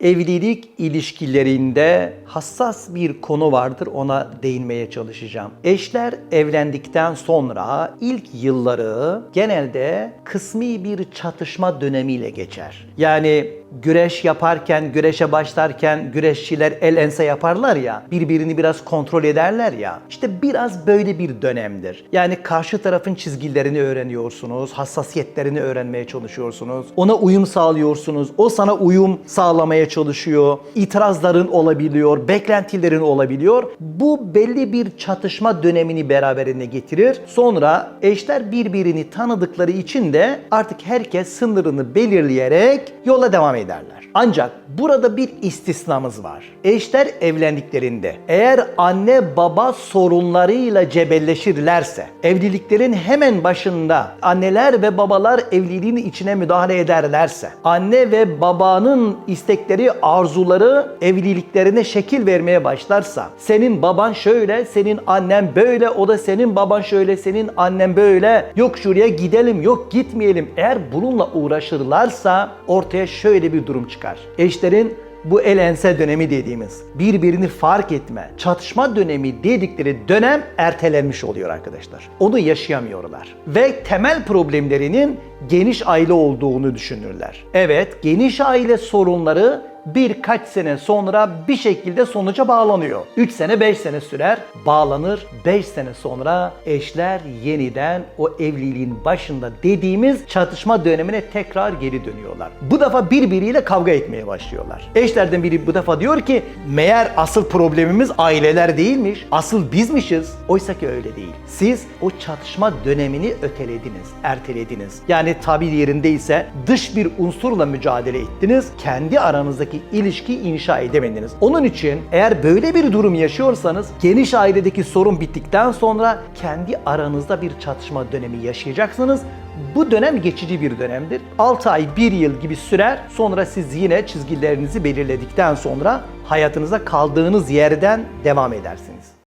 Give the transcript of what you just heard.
Evlilik ilişkilerinde hassas bir konu vardır ona değinmeye çalışacağım. Eşler evlendikten sonra ilk yılları genelde kısmi bir çatışma dönemiyle geçer. Yani güreş yaparken, güreşe başlarken güreşçiler el ense yaparlar ya, birbirini biraz kontrol ederler ya. İşte biraz böyle bir dönemdir. Yani karşı tarafın çizgilerini öğreniyorsunuz, hassasiyetlerini öğrenmeye çalışıyorsunuz. Ona uyum sağlıyorsunuz. O sana uyum sağlamaya çalışıyor. İtirazların olabiliyor, beklentilerin olabiliyor. Bu belli bir çatışma dönemini beraberinde getirir. Sonra eşler birbirini tanıdıkları için de artık herkes sınırını belirleyerek yola devam ederler. Ancak burada bir istisnamız var. Eşler evlendiklerinde eğer anne baba sorunlarıyla cebelleşirlerse, evliliklerin hemen başında anneler ve babalar evliliğin içine müdahale ederlerse, anne ve babanın istekleri, arzuları evliliklerine şekil vermeye başlarsa, senin baban şöyle, senin annen böyle, o da senin baban şöyle, senin annen böyle, yok şuraya gidelim, yok gitmeyelim. Eğer bununla uğraşırlarsa ortaya şöyle bir durum çıkar. Eşlerin bu el ense dönemi dediğimiz birbirini fark etme, çatışma dönemi dedikleri dönem ertelenmiş oluyor arkadaşlar. Onu yaşayamıyorlar. Ve temel problemlerinin geniş aile olduğunu düşünürler. Evet, geniş aile sorunları birkaç sene sonra bir şekilde sonuca bağlanıyor. 3 sene 5 sene sürer, bağlanır. 5 sene sonra eşler yeniden o evliliğin başında dediğimiz çatışma dönemine tekrar geri dönüyorlar. Bu defa birbiriyle kavga etmeye başlıyorlar. Eşlerden biri bu defa diyor ki meğer asıl problemimiz aileler değilmiş, asıl bizmişiz. Oysa ki öyle değil. Siz o çatışma dönemini ötelediniz, ertelediniz. Yani tabir yerindeyse dış bir unsurla mücadele ettiniz. Kendi aranızdaki ilişki inşa edemediniz. Onun için eğer böyle bir durum yaşıyorsanız geniş ailedeki sorun bittikten sonra kendi aranızda bir çatışma dönemi yaşayacaksınız. Bu dönem geçici bir dönemdir. 6 ay, 1 yıl gibi sürer. Sonra siz yine çizgilerinizi belirledikten sonra hayatınıza kaldığınız yerden devam edersiniz.